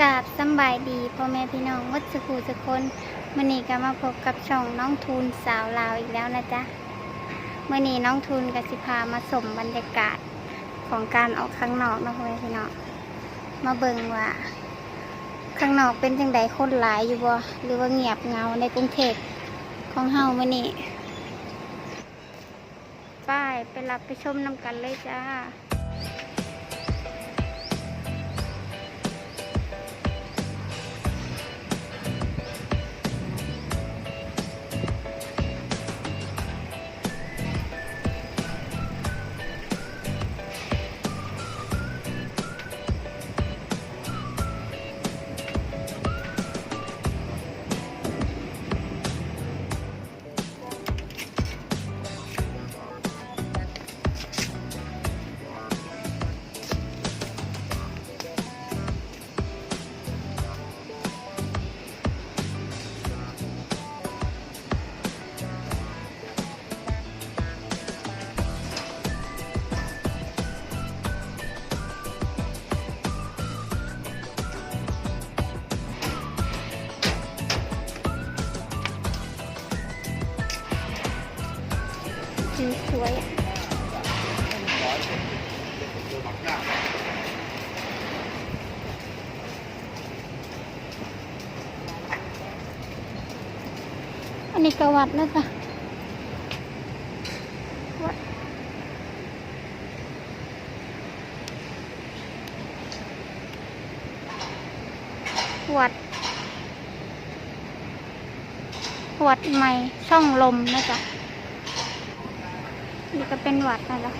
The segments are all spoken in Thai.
กราบสบายดีพ่อแม่พี่น้องวัดสกูสคนมื่อนี้ก็มาพบกับช่องน้องทูนสาวลาวอีกแล้วนะจ๊ะเมื่อนี้น้องทูนกับสิพามาสมบรรยากาศของการออกข้างนอกนะพ่อแม่พี่น้องมาเบิ่งว่า ข้างนอกเป็นจังใดคนหลายอยู่บ่หรือว่าเงียบเงาในกรุงเทพของเฮามื่อนี้ป้ายไปรับไปชมน้ำกันเลยจ้า สีสวยอันนี้กวัดแล้วจ้ะวัดวัด วัดใหม่ช่องลมนะจ๊ะ นี่ก็เป็นหวัดนะจ๊ะ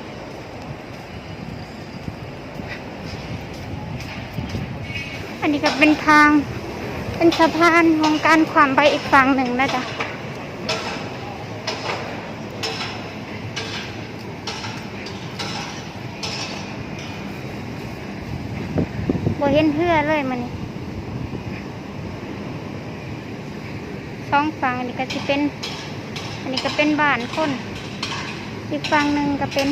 อันนี้ก็เป็นทาง เป็นสะพานของการขวามไปอีกฝั่งหนึ่งนะจ๊ะบ่เห็นเพื่อเลยมันนี่สองฝั่งอันนี้ก็จะเป็น อันนี้ก็เป็นบ้านคน อีกฝั่งหนึ่งก็เป็น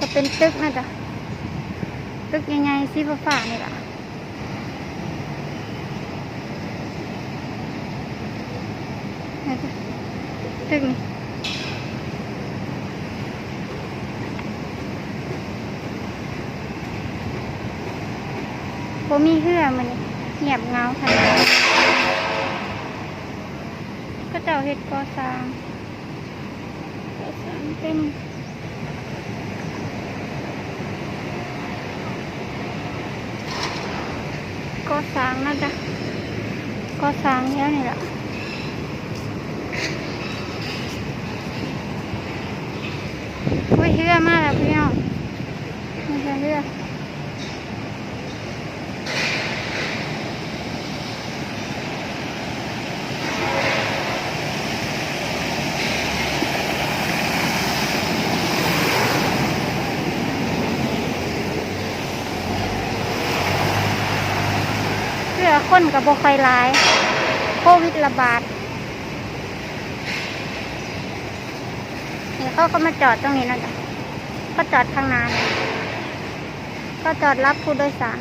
ก็เป็นตึกนะจ๊ะตึกใหญ่ๆสีฟ้านี่แหละนะตึกนี่บ่มีเหือมันเงียบเงาขนาดก็เจ้าเฮ็ดก่อสร้าง เต็มก็สร้างนะจ๊ะก็สร้างแล้วนี่แหละโอ้ยเรือมากแล้วพี่น้องไม่ใช่เฮือ คนกับบคอยร้าย โควิดระบาดนี่เขาก็มาจอดตรงนี้นะจ๊ะก็จอดข้างหน้านี่ก็จอดรับผู้โดยสาร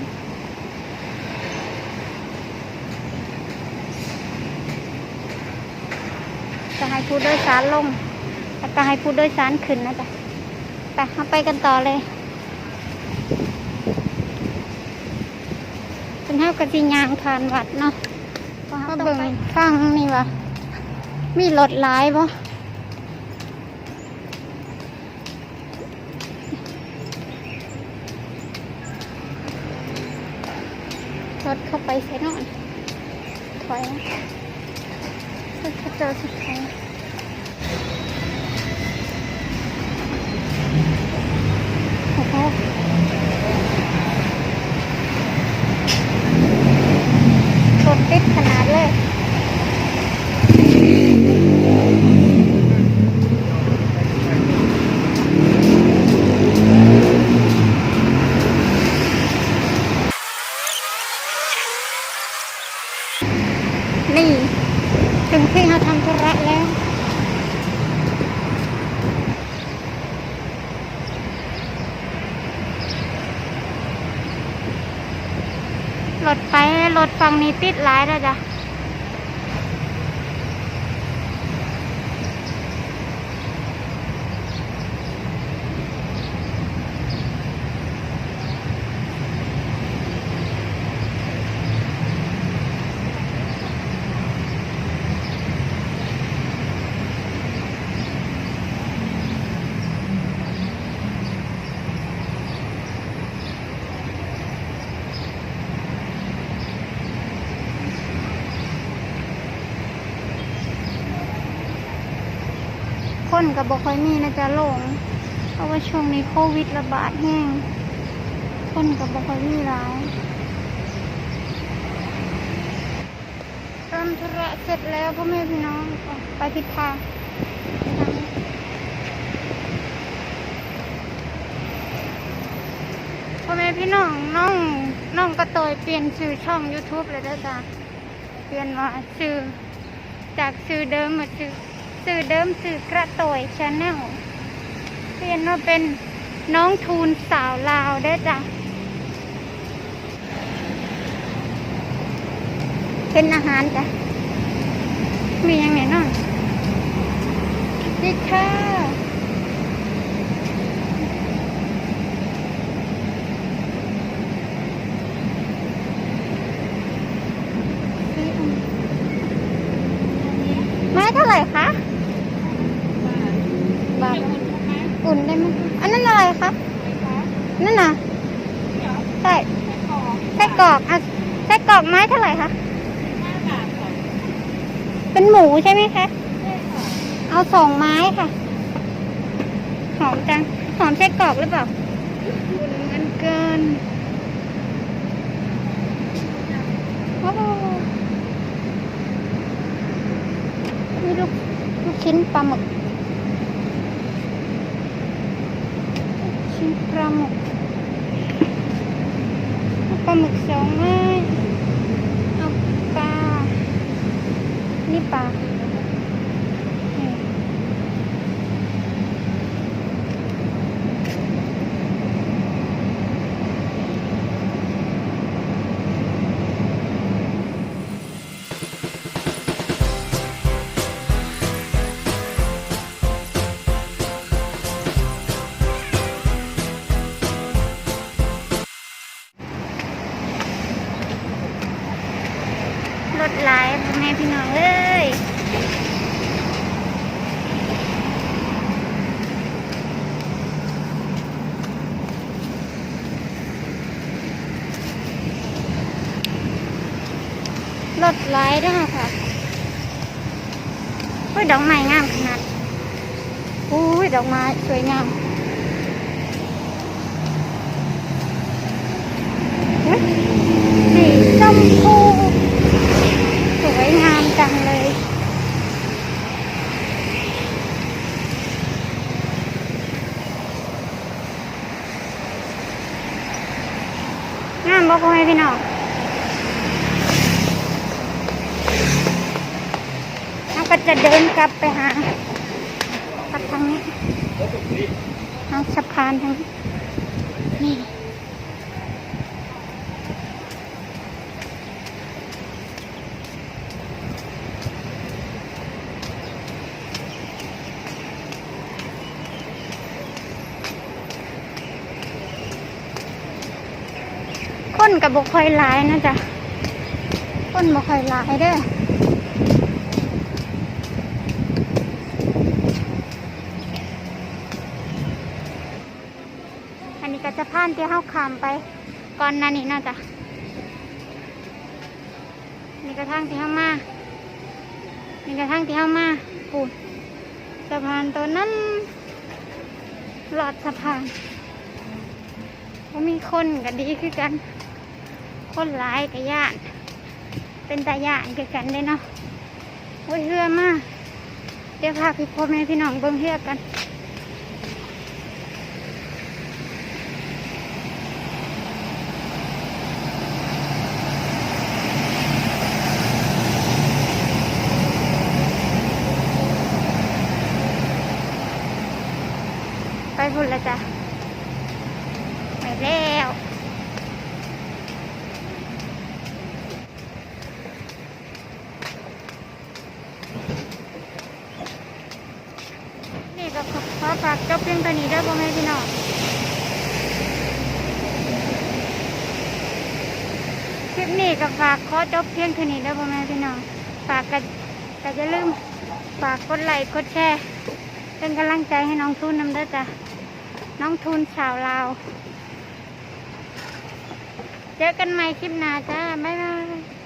จะให้ผู้โดยสารลงแล้วก็ให้ผู้โดยสารขึ้นนะจ๊ะไปเราไปกันต่อเลย เป็นเท่ากับที่ยางทานวัดเนาะมาเบิ่งฟังนี่วะมีรถหลายบ่รถเข้าไปใส่นอนถอยรถเขาเจอสุดท้ายโอ้โหรถติดขนาดเลย นี่ ถึงที่เราทำธุระแล้ว น รถไปรถฝั่งนี้ติดร้ายแล้วจ้ะ คนกับบค่อยมีนะจ๊ะลง เพราะว่าช่วงนี้โควิดระบาดแห้ง คนกับบค่อยมีร้ายทำธุระเสร็จแล้วพ่อแม่พี่น้องไปผิดทางพ่อแม่พี่น้องน้องน้องกระโตยเปลี่ยนชื่อช่อง YouTube เลยด้อจ้ะเปลี่ยนมาชื่อจากชื่อเดิมมาชื่อ สื่อเดิมสื่อกระต่อยชาแนลเปลี่ยนมาเป็นน้องทูนสาวลาวได้จ้ะเป็นอาหารจ้ะมีอย่างไหนน้องดิค่ะไม้เท่าไหร่คะบาทอุ่น ได้ไหมคะอันนั้นอะไรคะนั่นน่ะใช่ไส้กรอกอะไส้กรอกไม้เท่าไหร่คะเป็นหมูใช่ไหมคะเอาสองไม้ค่ะ หอมจัง หอมไส้กรอกหรือเปล่าอุ่นมันเกินโอ้โหนี่ลูกลูกชิ้นปลาหมึกลูก ชิ้นป ม่พี่น้องเอ้ยรถไหลายด้วยค่ะอุ้ยดอกไม้งามขนาดอุ้ยดอกไม้สวยงามอุ๊ยสีชมพูสวยงามจังเลย งามบ่พ่อแม่พี่น้อง เราก็จะเดินกลับ ไปหาทางทางนี้ทางสะพานทางนี้นี่คนกับบกคอยหลายนะจ๊ะคนบกคอยหลายเด้อ อันนี้ก็จะผ่านที่เข้าขามไปก่อนหนานี้น่าจะนี่กระทั่งที่เข้ามานี่กระทั่งที่เข้ามาปูนสะพานตัวนั้นหลอดสะพานก็มีคนกันดีคือกัน คนหลายกับญาติเป็นตาญาติคือกันได้เนาะโอ้ยเฮือมากเดี๋ยวพาพี่พ่อแม่พี่น้องเบิ่งเฮือกัน แล้วนี่ก็ขอฝากจบเพียงเท่านี้ได้บ่แม่พี่น้องคลิปนี้ก็ฝากขอจบเพียงเท่านี้ได้บ่แม่พี่น้องฝากกันแต่อย่ลืมฝากกดไลค์กดแชร์เป็นกำลังใจให้น้องทุนน้ำด้วยจ้ะน้องทุนชาวลาว เจอกันใหม่คลิปหน้าจ้า บ๊ายบาย